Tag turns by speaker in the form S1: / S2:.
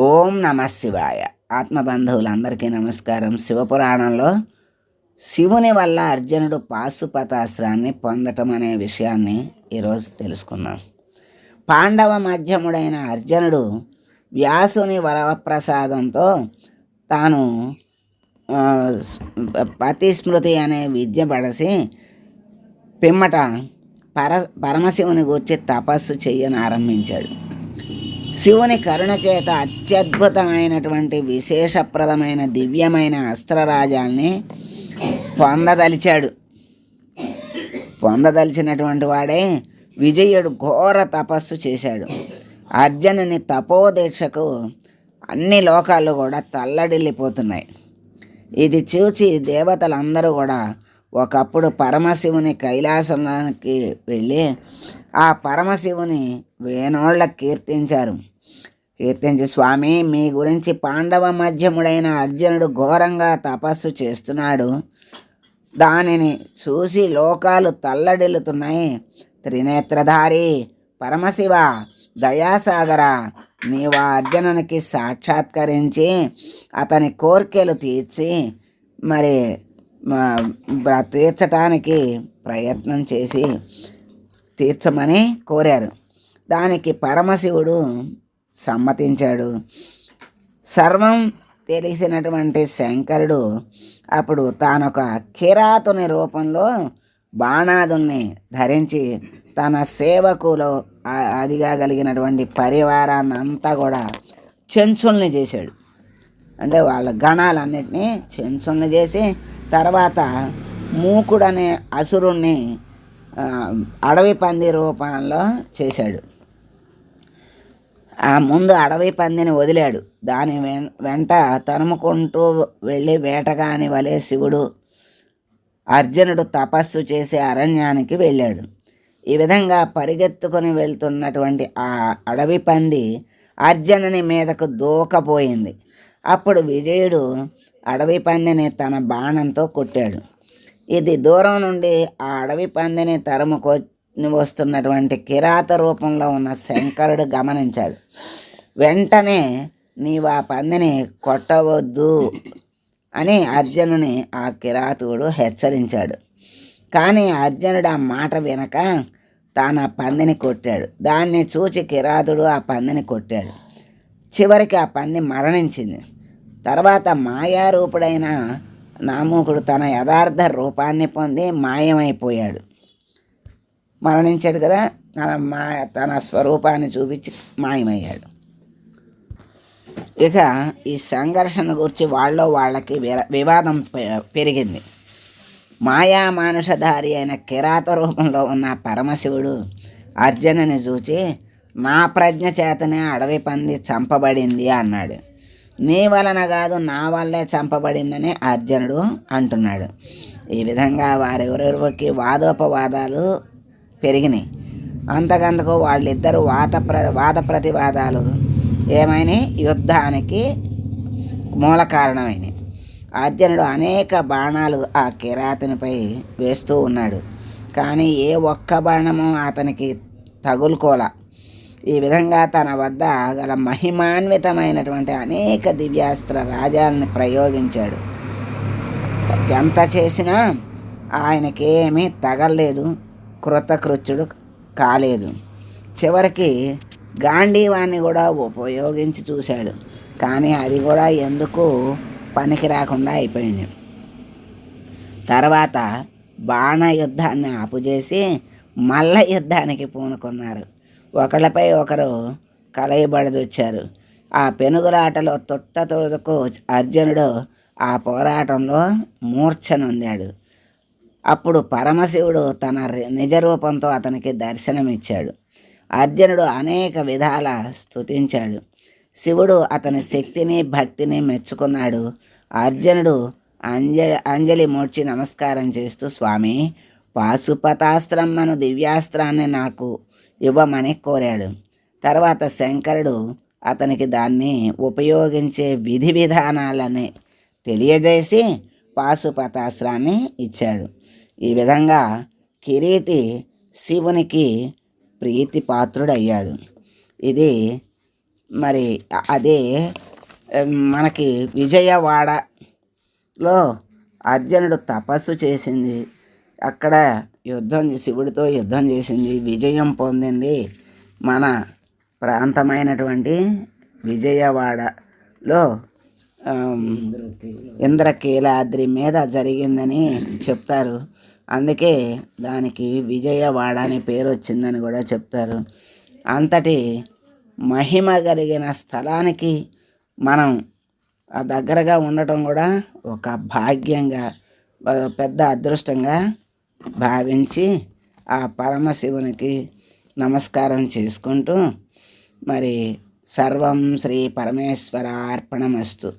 S1: ఓం నమ శివాయ. ఆత్మబంధువులందరికీ నమస్కారం. శివపురాణంలో శివుని వల్ల అర్జునుడు పాశుపతాస్త్రాన్ని పొందటం అనే విషయాన్ని ఈరోజు తెలుసుకుందాం. పాండవ మధ్యముడైన అర్జునుడు వ్యాసుని వరప్రసాదంతో తాను పతిస్మృతి అనే విద్య పడసి పిమ్మట పర పరమశివుని గురించి తపస్సు చేయని ఆరంభించాడు శివుని కరుణ చేత అత్యద్భుతమైనటువంటి విశేషప్రదమైన దివ్యమైన అస్త్రరాజాల్ని పొందదలిచాడు. పొందదలిచినటువంటి వాడే విజయుడు ఘోర తపస్సు చేశాడు. అర్జునుని తపోదీక్షకు అన్ని లోకాలు కూడా తల్లడిల్లిపోతున్నాయి. ఇది చూచి దేవతలందరూ కూడా ఒకప్పుడు పరమశివుని కైలాసంలోకి వెళ్ళి ఆ పరమశివుని వేణోళ్ళ కీర్తించారు. కీర్తించి స్వామి మీ గురించి పాండవ మధ్యముడైన అర్జునుడు ఘోరంగా తపస్సు చేస్తున్నాడు. దానిని చూసి లోకాలు తల్లడిల్లుతున్నాయి. త్రినేత్రధారి పరమశివ దయాసాగర నీవు అర్జునునికి సాక్షాత్కరించి అతని కోరికలు తీర్చి మరి తీర్చటానికి ప్రయత్నం చేసి తీర్చమని కోరారు. దానికి పరమశివుడు సమ్మతించాడు. సర్వం తెలిసినటువంటి శంకరుడు అప్పుడు తానొక కిరాతుని రూపంలో బాణాదుల్ని ధరించి తన సేవకులో అదిగా కలిగినటువంటి పరివారాన్ని అంతా కూడా చెంచుల్ని చేశాడు. అంటే వాళ్ళ గణాలన్నిటినీ చెంచుల్ని చేసి తర్వాత మూకుడనే అసురుణ్ణి అడవి పంది రూపంలో చేశాడు. ఆ ముందు అడవి పందిని వదిలాడు. దాని వెన్- వెంట తరుముకుంటూ వెళ్ళి వేటగాని వలే శివుడు అర్జునుడు తపస్సు చేసే అరణ్యానికి వెళ్ళాడు. ఈ విధంగా పరిగెత్తుకొని వెళ్తున్నటువంటి ఆ అడవి పంది అర్జునుని మీదకు దూకపోయింది. అప్పుడు విజయుడు అడవి పందిని తన బాణంతో కొట్టాడు. ఇది దూరం నుండి ఆ అడవి పందిని తరుముకొ వస్తున్నటువంటి కిరాత రూపంలో ఉన్న శంకరుడు గమనించాడు. వెంటనే నీవు ఆ పందిని కొట్టవద్దు అని అర్జునుని ఆ కిరాతుడు హెచ్చరించాడు. కానీ అర్జునుడు ఆ మాట వినక తాను ఆ పందిని కొట్టాడు. దాన్ని చూచి కిరాతుడు ఆ పందిని కొట్టాడు. చివరికి ఆ పంది మరణించింది. తర్వాత మాయారూపుడైన నామూకుడు తన యథార్థ రూపాన్ని పొంది మాయమైపోయాడు. మరణించాడు కదా తన మా తన స్వరూపాన్ని చూపించి మాయమయ్యాడు. ఇక ఈ సంఘర్షణ గురించి వాళ్ళ వాళ్ళకి వివాదం పె- పెరిగింది. మాయా మానుషధారి అయిన కిరాత రూపంలో ఉన్న పరమశివుడు అర్జునుని చూచి నా ప్రజ్ఞ చేతనే అడవి పంది చంపబడింది అన్నాడు. నీ వలన కాదు నా వల్లే చంపబడిందని అర్జునుడు అంటున్నాడు. ఈ విధంగా వారెవరెవరికి వాదోపవాదాలు పెరిగినాయి. అంతకంతకు వాళ్ళిద్దరూ వాత ప్ర వాద ప్రతివాదాలు ఏమైనాయి యుద్ధానికి మూల కారణమైనవి. అర్జునుడు అనేక బాణాలు ఆ కిరాతునిపై వేస్తూ ఉన్నాడు. కానీ ఏ ఒక్క బాణము అతనికి తగులుకోల. ఈ విధంగా తన వద్ద గల మహిమాన్వితమైనటువంటి అనేక దివ్యాస్త్ర రాజాలని ప్రయోగించాడు. ఎంత చేసినా ఆయనకేమీ తగలలేదు. కృతకృత్యుడు కాలేదు. చివరికి గాంధీవాన్ని కూడా ఉపయోగించి చూశాడు. కానీ అది కూడా ఎందుకు పనికి రాకుండా అయిపోయింది. తర్వాత బాణ యుద్ధాన్ని ఆపుచేసి మల్ల యుద్ధానికి పూనుకున్నారు. ఒకళ్ళపై ఒకరు కలయబడదొచ్చారు. ఆ పెనుగులాటలో తొట్టతోదకు అర్జునుడు ఆ పోరాటంలో మూర్ఛనొందాడు అప్పుడు పరమశివుడు తన నిజరూపంతో నిజ రూపంతో అతనికి దర్శనమిచ్చాడు. అర్జునుడు అనేక విధాల స్తుతించాడు. శివుడు అతని శక్తిని భక్తిని మెచ్చుకున్నాడు. అర్జునుడు అంజ అంజలి మూర్చి నమస్కారం చేస్తూ స్వామి పాశుపతాస్త్రం అను దివ్యాస్త్రాన్ని నాకు ఇవ్వమని కోరాడు. తర్వాత శంకరుడు అతనికి దాన్ని ఉపయోగించే విధి విధానాలని తెలియజేసి పాశుపతాస్త్రాన్ని ఇచ్చాడు. ఈ విధంగా కిరీటి శివునికి ప్రీతిపాత్రుడయ్యాడు. ఇది మరి అదే మనకి విజయవాడలో అర్జునుడు తపస్సు చేసింది. అక్కడ యుద్ధం శివుడితో యుద్ధం చేసింది. విజయం పొందింది మన ప్రాంతమైనటువంటి విజయవాడలో ఇంద్రకీలాద్రి మీద జరిగిందని చెప్తారు. అందుకే దానికి విజయవాడ అని పేరు వచ్చిందని కూడా చెప్తారు. అంతటి మహిమ కలిగిన స్థలానికి మనం ఆ దగ్గరగా ఉండటం కూడా ఒక భాగ్యంగా పెద్ద అదృష్టంగా భావించి ఆ పరమశివునికి నమస్కారం చేసుకుంటూ మరి సర్వం శ్రీ పరమేశ్వర అర్పణమస్తు